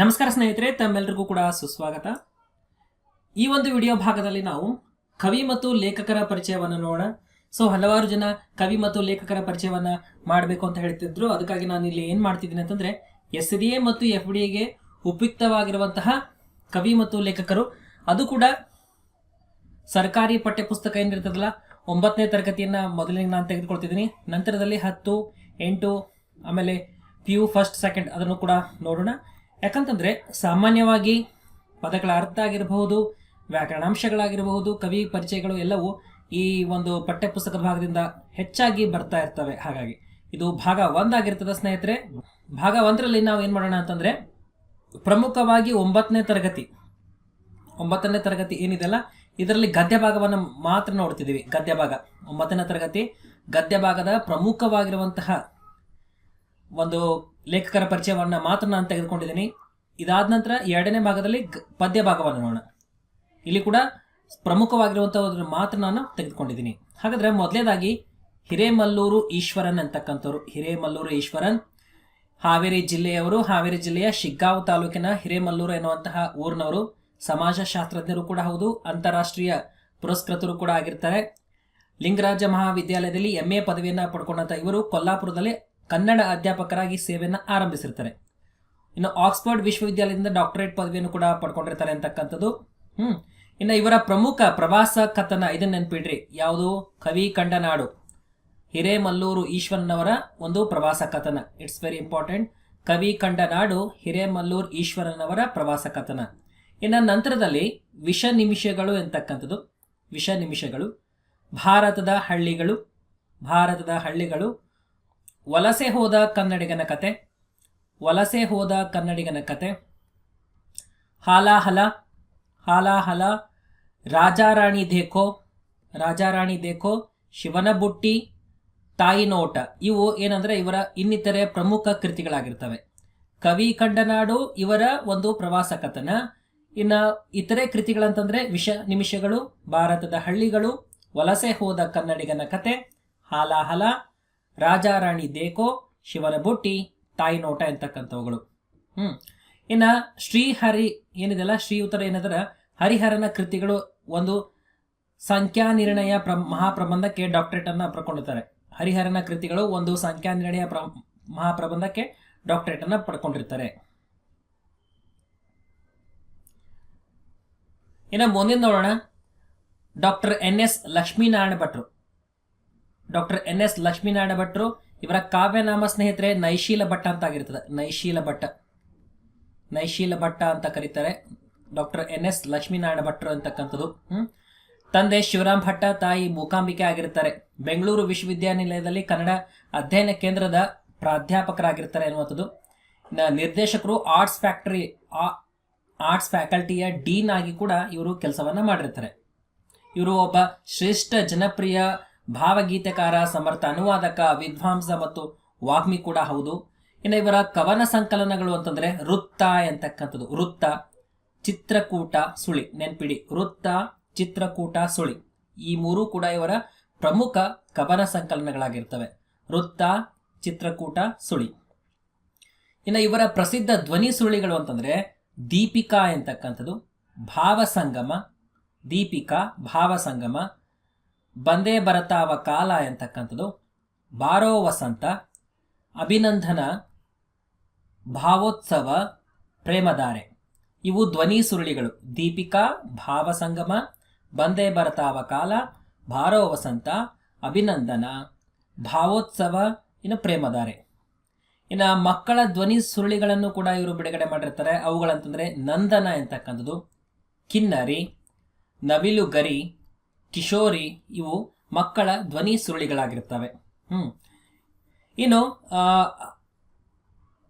ನಮಸ್ಕಾರ ಸ್ನೇಹಿತರೆ ತಮ್ಮೆಲ್ಲರಿಗೂ ಕೂಡ ಸುಸ್ವಾಗತ. ಈ ಒಂದು ವಿಡಿಯೋ ಭಾಗದಲ್ಲಿ ನಾವು ಕವಿ ಮತ್ತು ಲೇಖಕರ ಪರಿಚಯವನ್ನು ನೋಡೋಣ. ಸೊ ಹಲವಾರು ಜನ ಕವಿ ಮತ್ತು ಲೇಖಕರ ಪರಿಚಯವನ್ನ ಮಾಡಬೇಕು ಅಂತ ಹೇಳ್ತಿದ್ರು. ಅದಕ್ಕಾಗಿ ನಾನು ಇಲ್ಲಿ ಏನು ಮಾಡ್ತಿದ್ದೀನಿ ಅಂತಂದ್ರೆ, ಎಸ್ ಡಿ ಎ ಮತ್ತು ಎಫ್ ಡಿ ಎಗೆ ಉಪಯುಕ್ತವಾಗಿರುವಂತಹ ಕವಿ ಮತ್ತು ಲೇಖಕರು. ಅದು ಕೂಡ ಸರ್ಕಾರಿ ಪಠ್ಯಪುಸ್ತಕ ಏನಿರ್ತದಲ್ಲ, ಒಂಬತ್ತನೇ ತರಗತಿಯನ್ನು ಮೊದಲಿಗೆ ನಾನು ತೆಗೆದುಕೊಳ್ತಿದ್ದೀನಿ. ನಂತರದಲ್ಲಿ ಹತ್ತು, ಎಂಟು, ಆಮೇಲೆ ಪಿ ಯು ಫಸ್ಟ್, ಸೆಕೆಂಡ್ ಅದನ್ನು ಕೂಡ ನೋಡೋಣ. ಯಾಕಂತಂದ್ರೆ ಸಾಮಾನ್ಯವಾಗಿ ಪದಗಳ ಅರ್ಥ ಆಗಿರಬಹುದು, ವ್ಯಾಕರಣಾಂಶಗಳಾಗಿರಬಹುದು, ಕವಿ ಪರಿಚಯಗಳು ಎಲ್ಲವೂ ಈ ಒಂದು ಪಠ್ಯಪುಸ್ತಕ ಭಾಗದಿಂದ ಹೆಚ್ಚಾಗಿ ಬರ್ತಾ ಇರ್ತವೆ. ಹಾಗಾಗಿ ಇದು ಭಾಗ ಒಂದಾಗಿರ್ತದೆ ಸ್ನೇಹಿತರೆ. ಭಾಗ ಒಂದರಲ್ಲಿ ನಾವು ಏನು ಮಾಡೋಣ ಅಂತಂದ್ರೆ ಪ್ರಮುಖವಾಗಿ ಒಂಬತ್ತನೇ ತರಗತಿ. ಒಂಬತ್ತನೇ ತರಗತಿ ಏನಿದೆಲ್ಲ ಇದರಲ್ಲಿ ಗದ್ಯ ಭಾಗವನ್ನು ಮಾತ್ರ ನೋಡ್ತಿದ್ದೀವಿ. ಗದ್ಯ ಭಾಗ. ಒಂಬತ್ತನೇ ತರಗತಿ ಗದ್ಯ ಭಾಗದ ಪ್ರಮುಖವಾಗಿರುವಂತಹ ಒಂದು ಲೇಖಕರ ಪರಿಚಯವನ್ನ ಮಾತ್ರ ನಾನು ತೆಗೆದುಕೊಂಡಿದ್ದೀನಿ. ಇದಾದ ನಂತರ ಎರಡನೇ ಭಾಗದಲ್ಲಿ ಪದ್ಯ ಭಾಗವನ್ನು ನೋಡೋಣ. ಇಲ್ಲಿ ಕೂಡ ಪ್ರಮುಖವಾಗಿರುವಂಥದ್ದನ್ನು ಮಾತ್ರ ನಾನು ತೆಗೆದುಕೊಂಡಿದ್ದೀನಿ. ಹಾಗಾದ್ರೆ ಮೊದಲೇದಾಗಿ ಹಿರೇಮಲ್ಲೂರು ಈಶ್ವರನ್ ಅಂತಕ್ಕಂಥವ್ರು. ಹಿರೇಮಲ್ಲೂರು ಈಶ್ವರನ್, ಹಾವೇರಿ ಜಿಲ್ಲೆಯವರು, ಹಾವೇರಿ ಜಿಲ್ಲೆಯ ಶಿಗ್ಗಾವ್ ತಾಲೂಕಿನ ಹಿರೇಮಲ್ಲೂರು ಎನ್ನುವಂತಹ ಊರಿನವರು. ಸಮಾಜಶಾಸ್ತ್ರಜ್ಞರು ಕೂಡ ಹೌದು, ಅಂತಾರಾಷ್ಟ್ರೀಯ ಪುರಸ್ಕೃತರು ಕೂಡ ಆಗಿರ್ತಾರೆ. ಲಿಂಗರಾಜ ಮಹಾವಿದ್ಯಾಲಯದಲ್ಲಿ ಎಂ ಎ ಪದವಿಯನ್ನ ಪಡ್ಕೊಂಡಂತ ಇವರು. ಕೊಲ್ಲಾಪುರದಲ್ಲಿ ಕನ್ನಡ ಅಧ್ಯಾಪಕರಾಗಿ ಸೇವೆಯನ್ನು ಆರಂಭಿಸಿರ್ತಾರೆ. ಇನ್ನು ಆಕ್ಸ್ಫರ್ಡ್ ವಿಶ್ವವಿದ್ಯಾಲಯದಿಂದ ಡಾಕ್ಟರೇಟ್ ಪದವಿಯನ್ನು ಕೂಡ ಪಡ್ಕೊಂಡಿರ್ತಾರೆ ಅಂತಕ್ಕಂಥದ್ದು. ಹ್ಮ್. ಇನ್ನು ಇವರ ಪ್ರಮುಖ ಪ್ರವಾಸ ಕಥನ ಇದನ್ನ ನೆನ್ಪಿಡ್ರಿ. ಯಾವುದು? ಕವಿ ಕಂಡ ನಾಡು ಹಿರೇಮಲ್ಲೂರು ಈಶ್ವರನವರ ಒಂದು ಪ್ರವಾಸ ಕಥನ. ಇಟ್ಸ್ ವೆರಿ ಇಂಪಾರ್ಟೆಂಟ್ ಕವಿ ಕಂಡ ನಾಡು ಹಿರೇಮಲ್ಲೂರು ಈಶ್ವರನವರ ಪ್ರವಾಸ ಕಥನ. ಇನ್ನು ನಂತರದಲ್ಲಿ ವಿಷ ನಿಮಿಷಗಳು ಎಂತಕ್ಕಂಥದ್ದು ವಿಷ ನಿಮಿಷಗಳು. ಭಾರತದ ಹಳ್ಳಿಗಳು. ಭಾರತದ ಹಳ್ಳಿಗಳು. ವಲಸೆ ಹೋದ ಕನ್ನಡಿಗನ ಕತೆ, ವಲಸೆ ಹೋದ ಕನ್ನಡಿಗನ ಕತೆ. ಹಾಲಾಹಲ ಹಾಲಾಹಲ, ರಾಜಾರಾಣಿ ದೇಖೋ ರಾಜಾರಾಣಿ ದೇಖೋ, ಶಿವನ ಬುಟ್ಟಿ, ತಾಯಿ ನೋಟ, ಇವು ಏನಂದ್ರೆ ಇವರ ಇನ್ನಿತರೆ ಪ್ರಮುಖ ಕೃತಿಗಳಾಗಿರ್ತವೆ. ಕವಿ ಕಂಡನಾಡು ಇವರ ಒಂದು ಪ್ರವಾಸ ಕಥನ. ಇನ್ನ ಇತರೆ ಕೃತಿಗಳಂತಂದರೆ ವಿಷ ನಿಮಿಷಗಳು, ಭಾರತದ ಹಳ್ಳಿಗಳು, ವಲಸೆ ಹೋದ ಕನ್ನಡಿಗನ ಕತೆ, ಹಾಲಾಹಲ ರಾಜಾರಾಣಿ ದೇಕೋ, ಶಿವನ ಬುಟ್ಟಿ, ತಾಯಿ ನೋಟ ಎಂತಕ್ಕಂಥವುಗಳು. ಹ್ಮ್. ಇನ್ನ ಶ್ರೀಹರಿ ಏನಿದೆಲ್ಲ? ಶ್ರೀ ಉತ್ತರ ಏನದರ? ಹರಿಹರನ ಕೃತಿಗಳು ಒಂದು ಸಂಖ್ಯಾ ನಿರ್ಣಯ ಪ್ರ ಮಹಾಪ್ರಬಂಧಕ್ಕೆ ಡಾಕ್ಟರೇಟ್ ಅನ್ನ ಪಡ್ಕೊಂಡಿರ್ತಾರೆ. ಹರಿಹರನ ಕೃತಿಗಳು ಒಂದು ಸಂಖ್ಯಾ ನಿರ್ಣಯ ಪ್ರ ಮಹಾಪ್ರಬಂಧಕ್ಕೆ ಡಾಕ್ಟರೇಟ್ ಅನ್ನ ಪಡ್ಕೊಂಡಿರ್ತಾರೆ. ಇನ್ನು ಮುಂದಿನ ನೋಡೋಣ. ಡಾಕ್ಟರ್ ಎನ್ ಎಸ್ ಲಕ್ಷ್ಮೀನಾರಾಯಣ ಭಟ್ರು. ಡಾಕ್ಟರ್ ಎನ್ ಎಸ್ ಲಕ್ಷ್ಮೀನಾರಾಯಣ ಭಟ್ರು ಇವರ ಕಾವ್ಯನಾಮ ಸ್ನೇಹಿತರೆ ನೈಶೀಲ ಭಟ್ಟ ಅಂತ ಆಗಿರ್ತದೆ ನೈಶೀಲ ಭಟ್ಟ. ನೈಶೀಲ ಭಟ್ಟ ಅಂತ ಕರೀತಾರೆ ಡಾಕ್ಟರ್ ಎನ್ ಎಸ್ ಲಕ್ಷ್ಮೀನಾರಾಯಣ ಭಟ್ರು ಅಂತಕ್ಕಂಥದ್ದು. ಹ್ಮ್. ತಂದೆ ಶಿವರಾಮ್ ಭಟ್ಟ, ತಾಯಿ ಮೂಕಾಂಬಿಕೆ ಆಗಿರ್ತಾರೆ. ಬೆಂಗಳೂರು ವಿಶ್ವವಿದ್ಯಾನಿಲಯದಲ್ಲಿ ಕನ್ನಡ ಅಧ್ಯಯನ ಕೇಂದ್ರದ ಪ್ರಾಧ್ಯಾಪಕರಾಗಿರ್ತಾರೆ ಅನ್ನುವಂಥದ್ದು. ನಿರ್ದೇಶಕರು ಆರ್ಟ್ಸ್ ಫ್ಯಾಕ್ಟರಿ ಆರ್ಟ್ಸ್ ಫ್ಯಾಕಲ್ಟಿಯ ಡೀನ್ ಆಗಿ ಕೂಡ ಇವರು ಕೆಲಸವನ್ನ ಮಾಡಿರ್ತಾರೆ. ಇವರು ಒಬ್ಬ ಶ್ರೇಷ್ಠ ಜನಪ್ರಿಯ ಭಾವಗೀತೆಕಾರ ಸಮರ್ಥ ಅನುವಾದಕ, ವಿದ್ವಾಂಸ ಮತ್ತು ವಾಗ್ಮಿ ಕೂಡ ಹೌದು. ಇನ್ನು ಇವರ ಕವನ ಸಂಕಲನಗಳು ಅಂತಂದ್ರೆ ವೃತ್ತ ಎಂತಕ್ಕಂಥದ್ದು. ವೃತ್ತ, ಚಿತ್ರಕೂಟ, ಸುಳಿ, ನೆನ್ಪಿಡಿ. ವೃತ್ತ, ಚಿತ್ರಕೂಟ, ಸುಳಿ. ಈ ಮೂರು ಕೂಡ ಇವರ ಪ್ರಮುಖ ಕವನ ಸಂಕಲನಗಳಾಗಿರ್ತವೆ. ವೃತ್ತ, ಚಿತ್ರಕೂಟ, ಸುಳಿ. ಇನ್ನು ಇವರ ಪ್ರಸಿದ್ಧ ಧ್ವನಿ ಸುಳಿಗಳು ಅಂತಂದ್ರೆ ದೀಪಿಕಾ ಎಂತಕ್ಕಂಥದ್ದು. ಭಾವಸಂಗಮ, ದೀಪಿಕಾ, ಭಾವಸಂಗಮ ಬಂದೇ ಬರತಾವ ಕಾಲ ಎಂತಕ್ಕಂಥದ್ದು? ಬಾರೋ ವಸಂತ ಅಭಿನಂದನ, ಭಾವೋತ್ಸವ, ಪ್ರೇಮಧಾರೆ. ಇವು ಧ್ವನಿ ಸುರುಳಿಗಳು. ದೀಪಿಕಾ, ಭಾವಸಂಗಮ, ಬಂದೇ ಬರತಾವ ಕಾಲ ಬಾರೋ ವಸಂತ ಅಭಿನಂದನ, ಭಾವೋತ್ಸವ, ಇನ್ನು ಪ್ರೇಮಧಾರೆ. ಇನ್ನು ಮಕ್ಕಳ ಧ್ವನಿ ಸುರುಳಿಗಳನ್ನು ಕೂಡ ಇವರು ಬಿಡುಗಡೆ ಮಾಡಿರ್ತಾರೆ. ಅವುಗಳಂತಂದರೆ ನಂದನ ಎಂತಕ್ಕಂಥದ್ದು? ಕಿನ್ನರಿ ನವಿಲು ಗರಿ ಕಿಶೋರಿ ಇವು ಮಕ್ಕಳ ಧ್ವನಿ ಸುರುಳಿಗಳಾಗಿರ್ತವೆ ಹ್ಮ್. ಇನ್ನು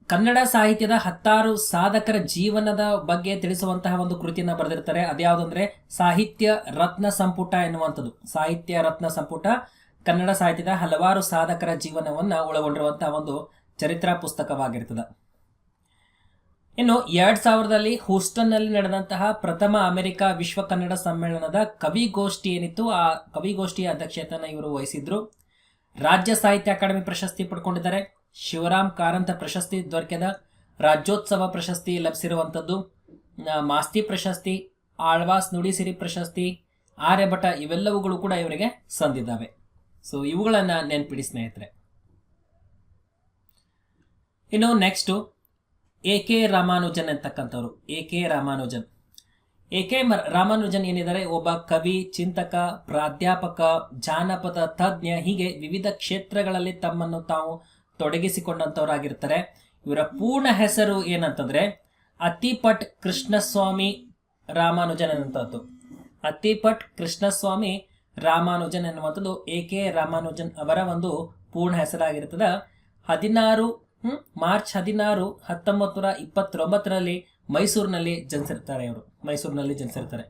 ಕನ್ನಡ ಸಾಹಿತ್ಯದ ಹತ್ತಾರು ಸಾಧಕರ ಜೀವನದ ಬಗ್ಗೆ ತಿಳಿಸುವಂತಹ ಒಂದು ಕೃತಿಯನ್ನು ಬರೆದಿರ್ತಾರೆ. ಅದ್ಯಾವುದಂದ್ರೆ ಸಾಹಿತ್ಯ ರತ್ನ ಸಂಪುಟ ಎನ್ನುವಂಥದ್ದು. ಸಾಹಿತ್ಯ ರತ್ನ ಸಂಪುಟ ಕನ್ನಡ ಸಾಹಿತ್ಯದ ಹಲವಾರು ಸಾಧಕರ ಜೀವನವನ್ನ ಒಳಗೊಂಡಿರುವಂತಹ ಒಂದು ಚರಿತ್ರಾ ಪುಸ್ತಕವಾಗಿರ್ತದೆ. ಇನ್ನು ಎರಡ್ ಸಾವಿರದಲ್ಲಿ ಹೂಸ್ಟನ್ನಲ್ಲಿ ನಡೆದಂತಹ ಪ್ರಥಮ ಅಮೆರಿಕ ವಿಶ್ವ ಕನ್ನಡ ಸಮ್ಮೇಳನದ ಕವಿಗೋಷ್ಠಿ ಏನಿತ್ತು, ಆ ಕವಿಗೋಷ್ಠಿಯ ಅಧ್ಯಕ್ಷತೆಯನ್ನು ಇವರು ವಹಿಸಿದ್ರು. ರಾಜ್ಯ ಸಾಹಿತ್ಯ ಅಕಾಡೆಮಿ ಪ್ರಶಸ್ತಿ ಪಡ್ಕೊಂಡಿದ್ದಾರೆ. ಶಿವರಾಮ್ ಕಾರಂತ ಪ್ರಶಸ್ತಿ ದೊರಕಿದ, ರಾಜ್ಯೋತ್ಸವ ಪ್ರಶಸ್ತಿ ಲಭಿಸಿರುವಂಥದ್ದು. ಮಾಸ್ತಿ ಪ್ರಶಸ್ತಿ, ಆಳ್ವಾಸ್ ನುಡಿಸಿರಿ ಪ್ರಶಸ್ತಿ, ಆರ್ಯಭಟ ಇವೆಲ್ಲವುಗಳು ಕೂಡ ಇವರಿಗೆ ಸಂದಿದ್ದಾವೆ. ಸೊ ಇವುಗಳನ್ನು ನೆನ್ಪಿಡಿ ಸ್ನೇಹಿತರೆ. ಇನ್ನು next A K Ramanujan ಅಂತಕ್ಕಂಥವ್ರು. A K Ramanujan A K Ramanujan ಏನಿದ್ದಾರೆ? ಒಬ್ಬ ಕವಿ, ಚಿಂತಕ, ಪ್ರಾಧ್ಯಾಪಕ, ಜಾನಪದ ತಜ್ಞ, ಹೀಗೆ ವಿವಿಧ ಕ್ಷೇತ್ರಗಳಲ್ಲಿ ತಮ್ಮನ್ನು ತಾವು ತೊಡಗಿಸಿಕೊಂಡಂಥವರಾಗಿರ್ತಾರೆ. ಇವರ ಪೂರ್ಣ ಹೆಸರು ಏನಂತಂದ್ರೆ ಅತಿಪಟ್ ಕೃಷ್ಣಸ್ವಾಮಿ ರಾಮಾನುಜನ್ ಅನ್ನುವಂಥದ್ದು. ಅತಿಪಟ್ ಕೃಷ್ಣಸ್ವಾಮಿ ರಾಮಾನುಜನ್ ಎನ್ನುವಂಥದ್ದು ಎ ಕೆ ರಾಮಾನುಜನ್ ಅವರ ಒಂದು ಪೂರ್ಣ ಹೆಸರಾಗಿರ್ತದ. ಹದಿನಾರು ಮಾರ್ಚ್ ಹದಿನಾರು ಹತ್ತೊಂಬತ್ತು ನೂರ ಇಪ್ಪತ್ತೊಂಬತ್ತರಲ್ಲಿ ಮೈಸೂರಿನಲ್ಲಿ ಜನಿಸಿರ್ತಾರೆ ಇವರು. ಮೈಸೂರಿನಲ್ಲಿ ಜನಿಸಿರ್ತಾರೆ.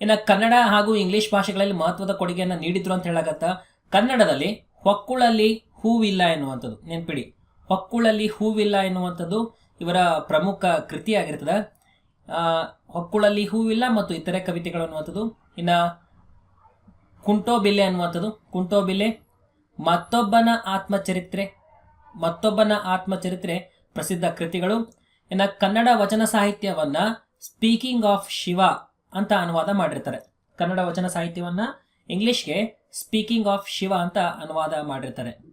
ಇನ್ನು ಕನ್ನಡ ಹಾಗೂ ಇಂಗ್ಲಿಷ್ ಭಾಷೆಗಳಲ್ಲಿ ಮಹತ್ವದ ಕೊಡುಗೆಯನ್ನು ನೀಡಿದ್ರು ಅಂತ ಹೇಳಕತ್ತ, ಕನ್ನಡದಲ್ಲಿ ಹೊಕ್ಕುಳಲ್ಲಿ ಹೂವಿಲ್ಲ ಎನ್ನುವಂಥದ್ದು. ನೆನ್ಪಿಡಿ. ಹೊಕ್ಕುಳಲ್ಲಿ ಹೂವಿಲ್ಲ ಎನ್ನುವಂಥದ್ದು ಇವರ ಪ್ರಮುಖ ಕೃತಿಯಾಗಿರ್ತದೆ. ಹೊಕ್ಕುಳಲ್ಲಿ ಹೂವಿಲ್ಲ ಮತ್ತು ಇತರೆ ಕವಿತೆಗಳು ಅನ್ನುವಂಥದ್ದು. ಇನ್ನು ಕುಂಟೋಬಿಲ್ಲೆ ಅನ್ನುವಂಥದ್ದು. ಕುಂಟೋಬಿಲ್ಲೆ ಮತ್ತೊಬ್ಬನ ಆತ್ಮಚರಿತ್ರೆ ಮತ್ತೊಬ್ಬನ ಆತ್ಮಚರಿತ್ರೆ ಪ್ರಸಿದ್ಧ ಕೃತಿಗಳು. ಇನ್ನು ಕನ್ನಡ ವಚನ ಸಾಹಿತ್ಯವನ್ನ ಸ್ಪೀಕಿಂಗ್ ಆಫ್ ಶಿವ ಅಂತ ಅನುವಾದ ಮಾಡಿರ್ತಾರೆ. ಕನ್ನಡ ವಚನ ಸಾಹಿತ್ಯವನ್ನ ಇಂಗ್ಲಿಷ್ಗೆ ಸ್ಪೀಕಿಂಗ್ ಆಫ್ ಶಿವ ಅಂತ ಅನುವಾದ ಮಾಡಿರ್ತಾರೆ.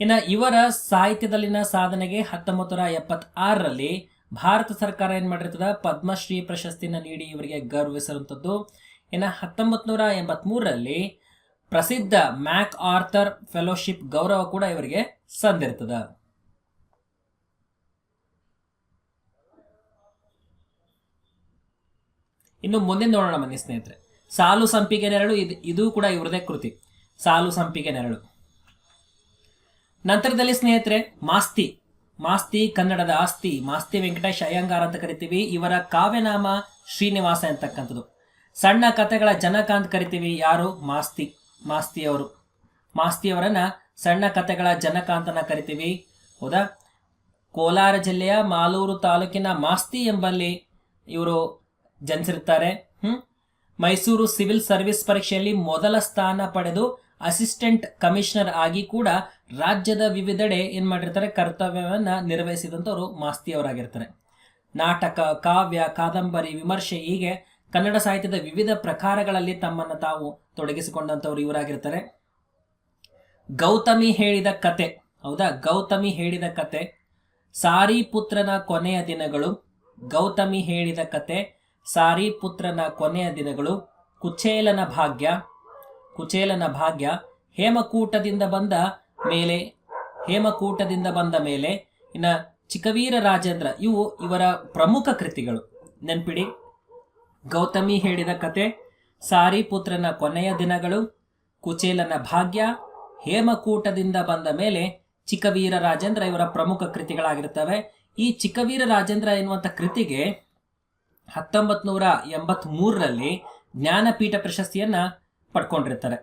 ಇನ್ನು ಇವರ ಸಾಹಿತ್ಯದಲ್ಲಿನ ಸಾಧನೆಗೆ ಹತ್ತೊಂಬತ್ತು ನೂರ ಎಪ್ಪತ್ತಾರರಲ್ಲಿ ಭಾರತ ಸರ್ಕಾರ ಏನ್ ಮಾಡಿರ್ತದ? ಪದ್ಮಶ್ರೀ ಪ್ರಶಸ್ತಿನ ನೀಡಿ ಇವರಿಗೆ ಗೌರವಿಸಿರುವಂಥದ್ದು ಇನ್ನು ಹತ್ತೊಂಬತ್ತು ನೂರ ಪ್ರಸಿದ್ಧ ಮ್ಯಾಕ್ ಆರ್ಥರ್ ಫೆಲೋಶಿಪ್ ಗೌರವ ಕೂಡ ಇವರಿಗೆ ಸಂದಿರ್ತದ. ಇನ್ನು ಮುಂದೆ ನೋಡೋಣ ಮನೆ ಸ್ನೇಹಿತರೆ. ಸಾಲು ಸಂಪಿಗೆ ನೆರಳು ಇದು ಇದು ಕೂಡ ಇವರದೇ ಕೃತಿ. ಸಾಲು ಸಂಪಿಗೆ ನೆರಳು. ನಂತರದಲ್ಲಿ ಸ್ನೇಹಿತರೆ, ಮಾಸ್ತಿ. ಮಾಸ್ತಿ ಕನ್ನಡದ ಆಸ್ತಿ. ಮಾಸ್ತಿ ವೆಂಕಟೇಶ್ ಅಯ್ಯಂಗಾರ್ ಅಂತ ಕರಿತೀವಿ. ಇವರ ಕಾವ್ಯನಾಮ ಶ್ರೀನಿವಾಸ ಅಂತಕ್ಕಂಥದ್ದು. ಸಣ್ಣ ಕಥೆಗಳ ಜನಕ ಅಂತ ಕರಿತೀವಿ. ಯಾರು? ಮಾಸ್ತಿ. ಮಾಸ್ತಿಯವರು. ಮಾಸ್ತಿಯವರನ್ನ ಸಣ್ಣ ಕಥೆಗಳ ಜನಕ ಅಂತನ ಕರಿತೀವಿ. ಹೌದಾ? ಕೋಲಾರ ಜಿಲ್ಲೆಯ ಮಾಲೂರು ತಾಲೂಕಿನ ಮಾಸ್ತಿ ಎಂಬಲ್ಲಿ ಇವರು ಜನಿಸಿರ್ತಾರೆ. ಹ್ಮ್? ಮೈಸೂರು ಸಿವಿಲ್ ಸರ್ವಿಸ್ ಪರೀಕ್ಷೆಯಲ್ಲಿ ಮೊದಲ ಸ್ಥಾನ ಪಡೆದು ಅಸಿಸ್ಟೆಂಟ್ ಕಮಿಷನರ್ ಆಗಿ ಕೂಡ ರಾಜ್ಯದ ವಿವಿಧೆಡೆ ಏನ್ ಮಾಡಿರ್ತಾರೆ? ಕರ್ತವ್ಯವನ್ನ ನಿರ್ವಹಿಸಿದಂಥವ್ರು ಮಾಸ್ತಿಯವರಾಗಿರ್ತಾರೆ. ನಾಟಕ, ಕಾವ್ಯ, ಕಾದಂಬರಿ, ವಿಮರ್ಶೆ ಹೀಗೆ ಕನ್ನಡ ಸಾಹಿತ್ಯದ ವಿವಿಧ ಪ್ರಕಾರಗಳಲ್ಲಿ ತಮ್ಮನ್ನು ತಾವು ತೊಡಗಿಸಿಕೊಂಡಂಥವ್ರು ಇವರಾಗಿರ್ತಾರೆ. ಗೌತಮಿ ಹೇಳಿದ ಕತೆ, ಹೌದಾ? ಗೌತಮಿ ಹೇಳಿದ ಕತೆ ಸಾರಿ ಪುತ್ರನ ಕೊನೆಯ ದಿನಗಳು, ಗೌತಮಿ ಹೇಳಿದ ಕತೆ ಸಾರಿ ಪುತ್ರನ ಕೊನೆಯ ದಿನಗಳು, ಕುಚೇಲನ ಭಾಗ್ಯ ಕುಚೇಲನ ಭಾಗ್ಯ, ಹೇಮಕೂಟದಿಂದ ಬಂದ ಮೇಲೆ, ಹೇಮಕೂಟದಿಂದ ಬಂದ ಮೇಲೆ, ಇನ್ನು ಚಿಕ್ಕವೀರ ರಾಜೇಂದ್ರ, ಇವು ಇವರ ಪ್ರಮುಖ ಕೃತಿಗಳು. ನೆನ್ಪಿಡಿ. ಗೌತಮಿ ಹೇಳಿದ ಕತೆ, ಸಾರಿಪುತ್ರನ ಕೊನೆಯ ದಿನಗಳು, ಕುಚೇಲನ ಭಾಗ್ಯ, ಹೇಮಕೂಟದಿಂದ ಬಂದ ಮೇಲೆ ಚಿಕ್ಕವೀರ ರಾಜೇಂದ್ರ ಇವರ ಪ್ರಮುಖ ಕೃತಿಗಳಾಗಿರ್ತವೆ ಈ ಚಿಕ್ಕವೀರ ರಾಜೇಂದ್ರ ಎನ್ನುವಂಥ ಕೃತಿಗೆ ಹತ್ತೊಂಬತ್ ನೂರ ಎಂಬತ್ ಮೂರರಲ್ಲಿ ಜ್ಞಾನಪೀಠ ಪ್ರಶಸ್ತಿಯನ್ನು ಪಡ್ಕೊಂಡಿರ್ತಾರೆ.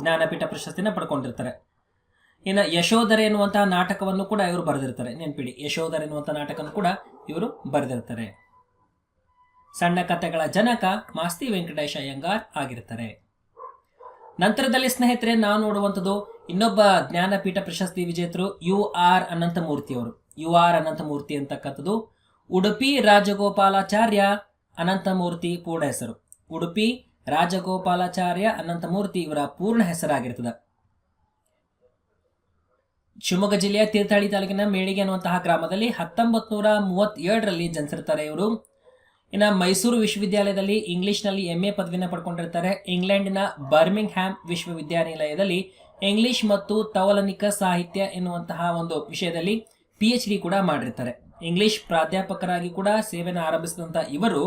ಜ್ಞಾನಪೀಠ ಪ್ರಶಸ್ತಿನ ಪಡ್ಕೊಂಡಿರ್ತಾರೆ. ಇನ್ನು ಯಶೋಧರೆ ಎನ್ನುವಂತಹ ನಾಟಕವನ್ನು ಕೂಡ ಇವರು ಬರೆದಿರ್ತಾರೆ. ನೆನ್ಪಿಡಿ, ಯಶೋಧರೆ ಎನ್ನುವಂಥ ನಾಟಕವನ್ನು ಕೂಡ ಇವರು ಬರೆದಿರ್ತಾರೆ. ಸಣ್ಣ ಕಥೆಗಳ ಜನಕ ಮಾಸ್ತಿ ವೆಂಕಟೇಶ ಅಯ್ಯಂಗಾರ್ ಆಗಿರ್ತಾರೆ ನಂತರದಲ್ಲಿ ಸ್ನೇಹಿತರೆ ನಾವು ನೋಡುವಂಥದ್ದು ಇನ್ನೊಬ್ಬ ಜ್ಞಾನಪೀಠ ಪ್ರಶಸ್ತಿ ವಿಜೇತರು ಯು ಆರ್ ಅನಂತಮೂರ್ತಿಯವರು. ಯು ಆರ್ ಅನಂತಮೂರ್ತಿ ಅಂತಕ್ಕಂಥದ್ದು ಉಡುಪಿ ರಾಜಗೋಪಾಲಾಚಾರ್ಯ ಅನಂತಮೂರ್ತಿ ಪೂರ್ಣ ಹೆಸರು. ಉಡುಪಿ ರಾಜಗೋಪಾಲಾಚಾರ್ಯ ಅನಂತಮೂರ್ತಿ ಇವರ ಪೂರ್ಣ ಹೆಸರಾಗಿರ್ತದೆ. ಶಿವಮೊಗ್ಗ ಜಿಲ್ಲೆಯ ತೀರ್ಥಹಳ್ಳಿ ತಾಲೂಕಿನ ಮೇಳಿಗೆ ಅನ್ನುವಂತಹ ಗ್ರಾಮದಲ್ಲಿ ಹತ್ತೊಂಬತ್ ನೂರ ಮೂವತ್ತೇಳರಲ್ಲಿ ಜನಿಸಿರ್ತಾರೆ ಇವರು. ಇನ್ನು ಮೈಸೂರು ವಿಶ್ವವಿದ್ಯಾಲಯದಲ್ಲಿ ಇಂಗ್ಲಿಷ್ನಲ್ಲಿ ಎಂ ಎ ಪದವಿನ ಪಡ್ಕೊಂಡಿರ್ತಾರೆ. ಇಂಗ್ಲೆಂಡಿನ ಬರ್ಮಿಂಗ್ ಹ್ಯಾಮ್ ವಿಶ್ವವಿದ್ಯಾನಿಲಯದಲ್ಲಿ ಇಂಗ್ಲಿಷ್ ಮತ್ತು ತವಲನಿಕ ಸಾಹಿತ್ಯ ಎನ್ನುವಂತಹ ಒಂದು ವಿಷಯದಲ್ಲಿ ಪಿ ಎಚ್ ಡಿ ಕೂಡ ಮಾಡಿರ್ತಾರೆ. ಇಂಗ್ಲಿಷ್ ಪ್ರಾಧ್ಯಾಪಕರಾಗಿ ಕೂಡ ಸೇವೆಯನ್ನು ಆರಂಭಿಸಿದಂಥ ಇವರು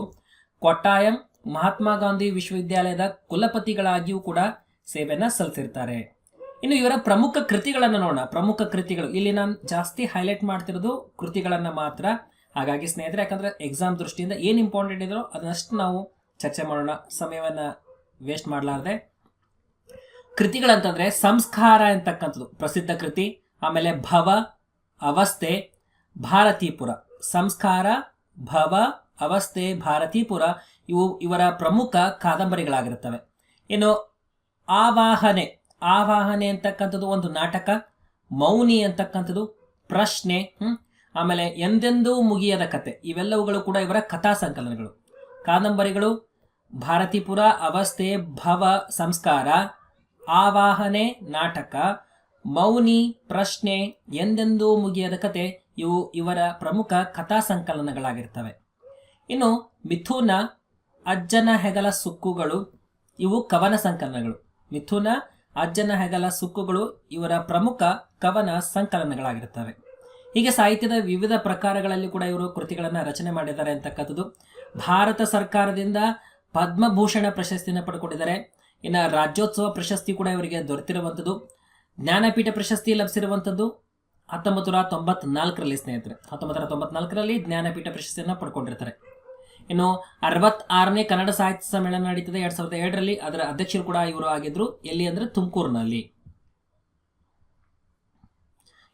ಕೊಟ್ಟಾಯಂ, ಮಹಾತ್ಮ ಗಾಂಧಿ ವಿಶ್ವವಿದ್ಯಾಲಯದ ಕುಲಪತಿಗಳಾಗಿಯೂ ಕೂಡ ಸೇವೆಯನ್ನು ಸಲ್ಲಿಸಿರ್ತಾರೆ. ಇನ್ನು ಇವರ ಪ್ರಮುಖ ಕೃತಿಗಳನ್ನು ನೋಡೋಣ. ಪ್ರಮುಖ ಕೃತಿಗಳು. ಇಲ್ಲಿ ನಾನು ಜಾಸ್ತಿ ಹೈಲೈಟ್ ಮಾಡ್ತಿರೋದು ಕೃತಿಗಳನ್ನು ಮಾತ್ರ. ಹಾಗಾಗಿ ಸ್ನೇಹಿತರೆ, ಯಾಕಂದ್ರೆ ಎಕ್ಸಾಮ್ ದೃಷ್ಟಿಯಿಂದ ಏನು ಇಂಪಾರ್ಟೆಂಟ್ ಇದ್ರು ಅದನ್ನಷ್ಟು ನಾವು ಚರ್ಚೆ ಮಾಡೋಣ. ಸಮಯವನ್ನ ವೇಸ್ಟ್ ಮಾಡಲಾರ್ದೆ. ಕೃತಿಗಳಂತಂದ್ರೆ ಸಂಸ್ಕಾರ ಅಂತಕ್ಕಂಥದ್ದು. ಪ್ರಸಿದ್ಧ ಕೃತಿ, ಆಮೇಲೆ ಭವ, ಅವಸ್ಥೆ, ಭಾರತೀಪುರ. ಸಂಸ್ಕಾರ, ಭವ, ಅವಸ್ಥೆ, ಭಾರತೀಪುರ, ಇವು ಇವರ ಪ್ರಮುಖ ಕಾದಂಬರಿಗಳಾಗಿರುತ್ತವೆ. ಇನ್ನು ಆವಾಹನೆ ಆವಾಹನೆ ಅಂತಕ್ಕಂಥದ್ದು ಒಂದು ನಾಟಕ, ಮೌನಿ ಅಂತಕ್ಕಂಥದ್ದು ಪ್ರಶ್ನೆ ಆಮೇಲೆ ಎಂದೆಂದೂ ಮುಗಿಯದ ಕತೆ. ಇವೆಲ್ಲವುಗಳು ಕೂಡ ಇವರ ಕಥಾ ಸಂಕಲನಗಳು. ಕಾದಂಬರಿಗಳು, ಭಾರತೀಪುರ, ಅವಸ್ಥೆ, ಭವ, ಸಂಸ್ಕಾರ, ಆವಾಹನೆ, ನಾಟಕ, ಮೌನಿ, ಪ್ರಶ್ನೆ, ಎಂದೆಂದೂ ಮುಗಿಯದ ಕತೆ ಇವು ಇವರ ಪ್ರಮುಖ ಕಥಾ ಸಂಕಲನಗಳಾಗಿರ್ತವೆ. ಇನ್ನು ಮಿಥುನ, ಅಜ್ಜನ ಹೆಗಲ ಸುಕ್ಕುಗಳು ಇವು ಕವನ ಸಂಕಲನಗಳು. ಮಿಥುನ, ಅಜ್ಜನ ಹೆಗಲ ಸುಕ್ಕುಗಳು ಇವರ ಪ್ರಮುಖ ಕವನ ಸಂಕಲನಗಳಾಗಿರುತ್ತವೆ ಹೀಗೆ ಸಾಹಿತ್ಯದ ವಿವಿಧ ಪ್ರಕಾರಗಳಲ್ಲಿ ಕೂಡ ಇವರು ಕೃತಿಗಳನ್ನು ರಚನೆ ಮಾಡಿದ್ದಾರೆ ಅಂತಕ್ಕಂಥದ್ದು. ಭಾರತ ಸರ್ಕಾರದಿಂದ ಪದ್ಮಭೂಷಣ ಪ್ರಶಸ್ತಿಯನ್ನು ಪಡ್ಕೊಂಡಿದ್ದಾರೆ. ಇನ್ನು ರಾಜ್ಯೋತ್ಸವ ಪ್ರಶಸ್ತಿ ಕೂಡ ಇವರಿಗೆ ದೊರೆತಿರುವಂಥದ್ದು. ಜ್ಞಾನಪೀಠ ಪ್ರಶಸ್ತಿ ಲಭಿಸಿರುವಂಥದ್ದು. ಹತ್ತೊಂಬತ್ತು ನೂರ ತೊಂಬತ್ನಾಲ್ಕರಲ್ಲಿ, ಸ್ನೇಹಿತರೆ. ಹತ್ತೊಂಬತ್ತು ನೂರ ತೊಂಬತ್ನಾಲ್ಕರಲ್ಲಿ ಜ್ಞಾನಪೀಠ ಪ್ರಶಸ್ತಿಯನ್ನು ಪಡ್ಕೊಂಡಿರ್ತಾರೆ. ಇನ್ನು ಅರವತ್ತಾರನೇ ಕನ್ನಡ ಸಾಹಿತ್ಯ ಸಮ್ಮೇಳನ ನಡೀತದೆ ಎರಡ್ ಸಾವಿರದ ಏಳರಲ್ಲಿ ಅದರ ಅಧ್ಯಕ್ಷರು ಕೂಡ ಇವರು ಆಗಿದ್ರು. ಎಲ್ಲಿ ಅಂದ್ರೆ ತುಮಕೂರಿನಲ್ಲಿ.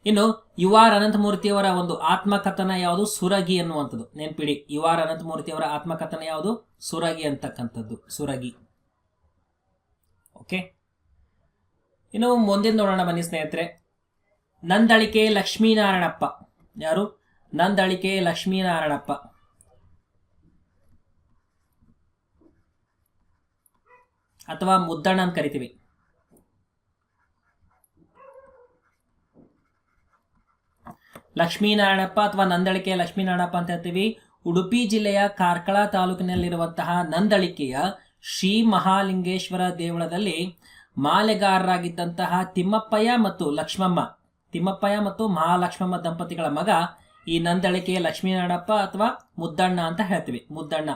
ಇನ್ನು ಯು ಆರ್ ಅನಂತಮೂರ್ತಿಯವರ ಒಂದು ಆತ್ಮಕಥನ ಯಾವುದು? ಸುರಗಿ ಅನ್ನುವಂಥದ್ದು ನೆನ್ಪಿಡಿ ಯು ಆರ್ ಅನಂತಮೂರ್ತಿಯವರ ಆತ್ಮಕಥನ ಯಾವುದು? ಸುರಗಿ ಅಂತಕ್ಕಂಥದ್ದು. ಸುರಗಿ. ಓಕೆ? ಇನ್ನು ಮುಂದಿನ ನೋಡೋಣ ಬನ್ನಿ ಸ್ನೇಹಿತರೆ. ನಂದಳಿಕೆ ಲಕ್ಷ್ಮೀನಾರಾಯಣಪ್ಪ. ಯಾರು? ನಂದಳಿಕೆ ಲಕ್ಷ್ಮೀನಾರಾಯಣಪ್ಪ. ಅಥವಾ ಮುದ್ದಣ್ಣ ಅಂತ ಕರಿತೀವಿ. ಲಕ್ಷ್ಮೀನಾರಾಯಣಪ್ಪ ಅಥವಾ ನಂದಳಿಕೆ ಲಕ್ಷ್ಮೀನಾರಾಯಣಪ್ಪ ಅಂತ ಹೇಳ್ತೀವಿ. ಉಡುಪಿ ಜಿಲ್ಲೆಯ ಕಾರ್ಕಳ ತಾಲೂಕಿನಲ್ಲಿರುವಂತಹ ನಂದಳಿಕೆಯ ಶ್ರೀ ಮಹಾಲಿಂಗೇಶ್ವರ ದೇವಳದಲ್ಲಿ ಮಾಲೆಗಾರರಾಗಿದ್ದಂತಹ ತಿಮ್ಮಪ್ಪಯ್ಯ ಮತ್ತು ಲಕ್ಷ್ಮಮ್ಮ, ತಿಮ್ಮಪ್ಪಯ್ಯ ಮತ್ತು ಮಹಾಲಕ್ಷ್ಮಮ್ಮ ದಂಪತಿಗಳ ಮಗ ಈ ನಂದಳಿಕೆಯ ಲಕ್ಷ್ಮೀನಾರಾಯಣಪ್ಪ ಅಥವಾ ಮುದ್ದಣ್ಣ ಅಂತ ಹೇಳ್ತೀವಿ, ಮುದ್ದಣ್ಣ.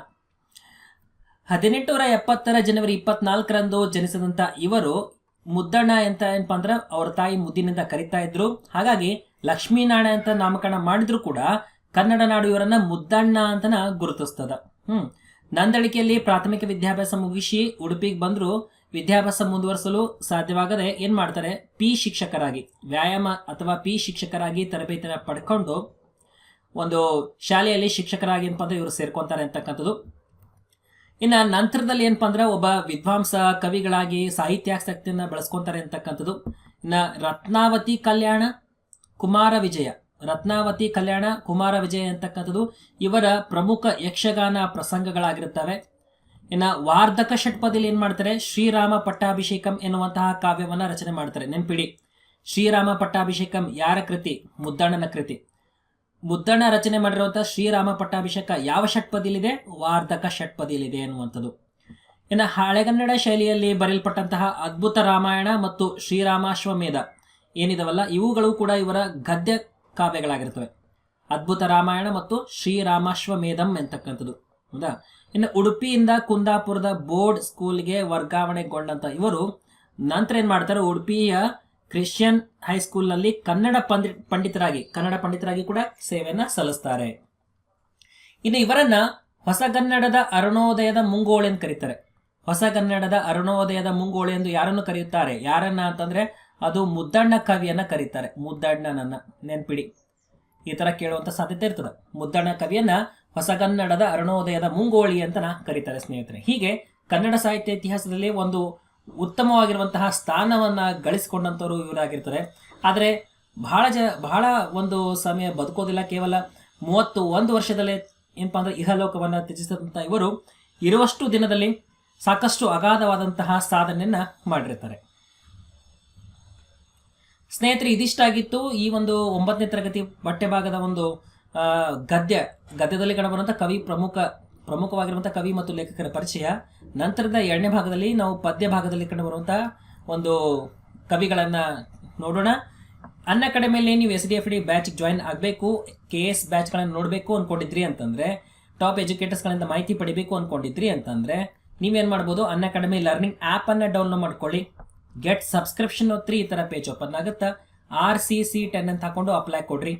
ಹದಿನೆಂಟುನೂರ ಎಪ್ಪತ್ತರ ಜನವರಿ ಇಪ್ಪತ್ನಾಲ್ಕರಂದು ಜನಿಸಿದಂತ ಇವರು ಮುದ್ದಣ್ಣ ಅಂತ ಏನಪ್ಪ ಅಂದ್ರೆ ಅವ್ರ ತಾಯಿ ಮುದ್ದಿನಿಂದ ಕರಿತಾ ಇದ್ರು. ಹಾಗಾಗಿ ಲಕ್ಷ್ಮೀನಾರಾಯಣ ಅಂತ ನಾಮಕರಣ ಮಾಡಿದ್ರು ಕೂಡ ಕನ್ನಡ ನಾಡು ಇವರನ್ನ ಮುದ್ದಣ್ಣ ಅಂತನ ಗುರುತಿಸ್ತದ. ಹ್ಮ್. ನಂದಳಿಕೆಯಲ್ಲಿ ಪ್ರಾಥಮಿಕ ವಿದ್ಯಾಭ್ಯಾಸ ಮುಗಿಸಿ ಉಡುಪಿಗೆ ಬಂದ್ರು ವಿದ್ಯಾಭ್ಯಾಸ ಮುಂದುವರಿಸಲು ಸಾಧ್ಯವಾಗದೆ ಏನ್ ಮಾಡ್ತಾರೆ? ಪಿ ಶಿಕ್ಷಕರಾಗಿ, ವ್ಯಾಯಾಮ ಅಥವಾ ಪಿ ಶಿಕ್ಷಕರಾಗಿ ತರಬೇತಿನ ಪಡ್ಕೊಂಡು ಒಂದು ಶಾಲೆಯಲ್ಲಿ ಶಿಕ್ಷಕರಾಗಿ ಏನಪ್ಪ ಅಂದ್ರೆ ಇವರು ಸೇರ್ಕೊಂತಾರೆ ಅಂತಕ್ಕಂಥದ್ದು. ಇನ್ನ ನಂತರದಲ್ಲಿ ಏನಪ್ಪ ಅಂದ್ರೆ ಒಬ್ಬ ವಿದ್ವಾಂಸ ಕವಿಗಳಾಗಿ ಸಾಹಿತ್ಯಾಸಕ್ತಿಯನ್ನ ಬೆಳೆಸ್ಕೊಂತಾರೆ ಅಂತಕ್ಕಂಥದ್ದು. ಇನ್ನ ರತ್ನಾವತಿ ಕಲ್ಯಾಣ ಕುಮಾರ ವಿಜಯ, ರತ್ನಾವತಿ ಕಲ್ಯಾಣ, ಕುಮಾರ ವಿಜಯ ಅಂತಕ್ಕಂಥದ್ದು ಇವರ ಪ್ರಮುಖ ಯಕ್ಷಗಾನ ಪ್ರಸಂಗಗಳಾಗಿರುತ್ತವೆ. ಇನ್ನ ವಾರ್ಧಕ ಷಟ್ಪದಿಯಲ್ಲಿ ಏನು ಮಾಡ್ತಾರೆ? ಶ್ರೀರಾಮ ಪಟ್ಟಾಭಿಷೇಕಂ ಎನ್ನುವಂತಹ ಕಾವ್ಯವನ್ನ ರಚನೆ ಮಾಡ್ತಾರೆ. ನೆನ್ಪಿಡಿ. ಶ್ರೀರಾಮ ಪಟ್ಟಾಭಿಷೇಕಂ ಯಾರ ಕೃತಿ? ಮುದ್ದಣ್ಣನ ಕೃತಿ. ಮುದ್ದಣ್ಣ ರಚನೆ ಮಾಡಿರುವಂತಹ ಶ್ರೀರಾಮ ಪಟ್ಟಾಭಿಷೇಕ ಯಾವ ಷಟ್ಪದಿಯಲ್ಲಿದೆ ವಾರ್ಧಕ ಷಟ್ಪದಿಯಲ್ಲಿದೆ ಎನ್ನುವಂಥದ್ದು. ಇನ್ನು ಹಳೆಗನ್ನಡ ಶೈಲಿಯಲ್ಲಿ ಬರೆಯಲ್ಪಟ್ಟಂತಹ ಅದ್ಭುತ ರಾಮಾಯಣ ಮತ್ತು ಶ್ರೀರಾಮಾಶ್ವಮೇಧ. ಏನಿದಾವಲ್ಲ, ಇವುಗಳು ಕೂಡ ಇವರ ಗದ್ಯ ಕಾವ್ಯಗಳಾಗಿರ್ತವೆ. ಅದ್ಭುತ ರಾಮಾಯಣ ಮತ್ತು ಶ್ರೀರಾಮಾಶ್ವಮೇಧಂ ಎಂತಕ್ಕಂಥದ್ದು. ಹೌದಾ? ಇನ್ನು ಉಡುಪಿಯಿಂದ ಕುಂದಾಪುರದ ಬೋರ್ಡ್ ಸ್ಕೂಲ್ಗೆ ವರ್ಗಾವಣೆಗೊಂಡಂತ ಇವರು ನಂತರ ಏನು ಮಾಡ್ತಾರೆ, ಉಡುಪಿಯ ಕ್ರಿಶ್ಚಿಯನ್ ಹೈಸ್ಕೂಲ್ನಲ್ಲಿ ಕನ್ನಡ ಪಂಡಿ ಪಂಡಿತರಾಗಿ, ಕನ್ನಡ ಪಂಡಿತರಾಗಿ ಕೂಡ ಸೇವೆಯನ್ನ ಸಲ್ಲಿಸ್ತಾರೆ. ಇನ್ನು ಇವರನ್ನ ಹೊಸಗನ್ನಡದ ಅರುಣೋದಯದ ಮುಂಗೋಳಿ ಅಂತ ಕರೀತಾರೆ. ಹೊಸಗನ್ನಡದ ಅರುಣೋದಯದ ಮುಂಗೋಳಿ ಎಂದು ಯಾರನ್ನು ಕರೆಯುತ್ತಾರೆ? ಯಾರನ್ನ ಅಂತಂದ್ರೆ ಅದು ಮುದ್ದಣ್ಣ ಕವಿಯನ್ನ ಕರೀತಾರೆ. ಮುದ್ದಣ್ಣನನ್ನ ನೆನ್ಪಿಡಿ. ಈ ತರ ಕೇಳುವಂತ ಸಾಧ್ಯತೆ ಇರ್ತದೆ. ಮುದ್ದಣ್ಣ ಕವಿಯನ್ನ ಹೊಸಗನ್ನಡದ ಅರುಣೋದಯದ ಮುಂಗೋಳಿ ಅಂತ ಕರೀತಾರೆ ಸ್ನೇಹಿತರೆ. ಹೀಗೆ ಕನ್ನಡ ಸಾಹಿತ್ಯ ಇತಿಹಾಸದಲ್ಲಿ ಒಂದು ಉತ್ತಮವಾಗಿರುವಂತಹ ಸ್ಥಾನವನ್ನ ಗಳಿಸಿಕೊಂಡಂಥವ್ರು ಇವರಾಗಿರ್ತಾರೆ. ಆದರೆ ಬಹಳ ಜ, ಬಹಳ ಒಂದು ಸಮಯ ಬದುಕೋದಿಲ್ಲ ಕೇವಲ ಮೂವತ್ತು ಒಂದು ವರ್ಷದಲ್ಲೇ ಏನಪ್ಪ ಅಂದ್ರೆ ಇಹಲೋಕವನ್ನ ತ್ಯಜಿಸಿದಂಥ ಇವರು ಇರುವಷ್ಟು ದಿನದಲ್ಲಿ ಸಾಕಷ್ಟು ಅಗಾಧವಾದಂತಹ ಸಾಧನೆಯನ್ನು ಮಾಡಿರ್ತಾರೆ. ಸ್ನೇಹಿತರೆ, ಇದಿಷ್ಟಾಗಿತ್ತು ಈ ಒಂದು ಒಂಬತ್ತನೇ ತರಗತಿ ಪಠ್ಯಭಾಗದ ಒಂದು ಗದ್ಯ, ಗದ್ಯದಲ್ಲಿ ಕಂಡುಬರುವಂಥ ಕವಿ ಪ್ರಮುಖ ಪ್ರಮುಖವಾಗಿರುವಂಥ ಕವಿ ಮತ್ತು ಲೇಖಕರ ಪರಿಚಯ. ನಂತರದ ಎರಡನೇ ಭಾಗದಲ್ಲಿ ನಾವು ಪದ್ಯ ಭಾಗದಲ್ಲಿ ಕಂಡುಬರುವಂಥ ಒಂದು ಕವಿಗಳನ್ನು ನೋಡೋಣ. ಅನ್ನ ಅಕಾಡೆಮಿಯಲ್ಲಿ ನೀವು S D F D batch join ಆಗಬೇಕು ಕೆ ಎಸ್ ಬ್ಯಾಚ್ಗಳನ್ನು ನೋಡಬೇಕು ಅಂದ್ಕೊಂಡಿದ್ರಿ ಅಂತಂದರೆ ಟಾಪ್ ಎಜುಕೇಟರ್ಸ್ಗಳಿಂದ ಮಾಹಿತಿ ಪಡಿಬೇಕು ಅಂದ್ಕೊಂಡಿದ್ರಿ ಅಂತಂದರೆ, ನೀವೇನು ಮಾಡ್ಬೋದು, ಅನ್ನ ಅಕಾಡೆಮಿ ಲರ್ನಿಂಗ್ ಆ್ಯಪನ್ನು ಡೌನ್ಲೋಡ್ ಮಾಡ್ಕೊಳ್ಳಿ. ಗೆಟ್ ಸಬ್ಸ್ಕ್ರಿಪ್ಷನ್ ತ್ರೀ ಈ ಥರ ಪೇಜ್ ಓಪನ್ ಆಗುತ್ತೆ. ಆರ್ ಸಿ ಸಿ ಟೆನ್ ಅಂತ ಹಾಕೊಂಡು ಅಪ್ಲೈ ಕೊಡ್ರಿ.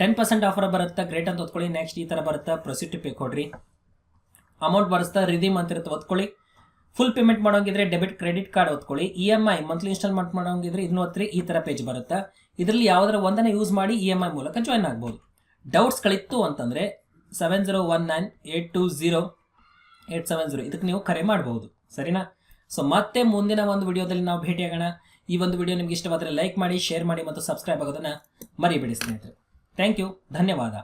ಟೆನ್ ಪರ್ಸೆಂಟ್ ಆಫರ್ ಬರುತ್ತೆ ಗ್ರೇಟ್ ಅಂತ ಓದ್ಕೊಳ್ಳಿ. ನೆಕ್ಸ್ಟ್ ಈ ಥರ ಬರುತ್ತೆ ಪ್ರೊಸೀಡ್ ಟು ಪೇ ಕೊಡ್ರಿ. ಅಮೌಂಟ್ ಬರೆಸ್ತಾ ರಿದೀಮ್ ಅಂತ ಇರುತ್ತೆ, ಓದ್ಕೊಳ್ಳಿ. ಫುಲ್ ಪೇಮೆಂಟ್ ಮಾಡೋಂಗಿದ್ರೆ ಡೆಬಿಟ್ ಕ್ರೆಡಿಟ್ ಕಾರ್ಡ್ ಓದ್ಕೊಳ್ಳಿ. E M I monthly instalment ಮಾಡೋಂಗಿದ್ರೆ ಇದನ್ನು ಓದ್ರಿ, ಈ ಥರ ಪೇಜ್ ಬರುತ್ತೆ. ಇದರಲ್ಲಿ ಯಾವುದರ ಒಂದನ್ನು ಯೂಸ್ ಮಾಡಿ ಇ ಎಂ ಐ ಮೂಲಕ ಜಾಯ್ನ್ ಆಗ್ಬೋದು. ಡೌಟ್ಸ್ಗಳಿತ್ತು ಅಂತಂದರೆ seven zero one nine eight two zero eight seven zero ಇದಕ್ಕೆ ನೀವು ಕರೆ ಮಾಡಬಹುದು ಸರಿನಾ? ಸೊ ಮತ್ತೆ ಮುಂದಿನ ಒಂದು ವಿಡಿಯೋದಲ್ಲಿ ನಾವು ಭೇಟಿಯಾಗೋಣ. ಈ ಒಂದು ವಿಡಿಯೋ ನಿಮ್ಗೆ ಇಷ್ಟವಾದರೆ ಲೈಕ್ ಮಾಡಿ ಶೇರ್ ಮಾಡಿ ಮತ್ತು ಸಬ್ಸ್ಕ್ರೈಬ್ ಆಗೋದನ್ನು ಮರಿಬೇಡಿ ಸ್ನೇಹಿತರೆ. ಥ್ಯಾಂಕ್ ಯು ಧನ್ಯವಾದ.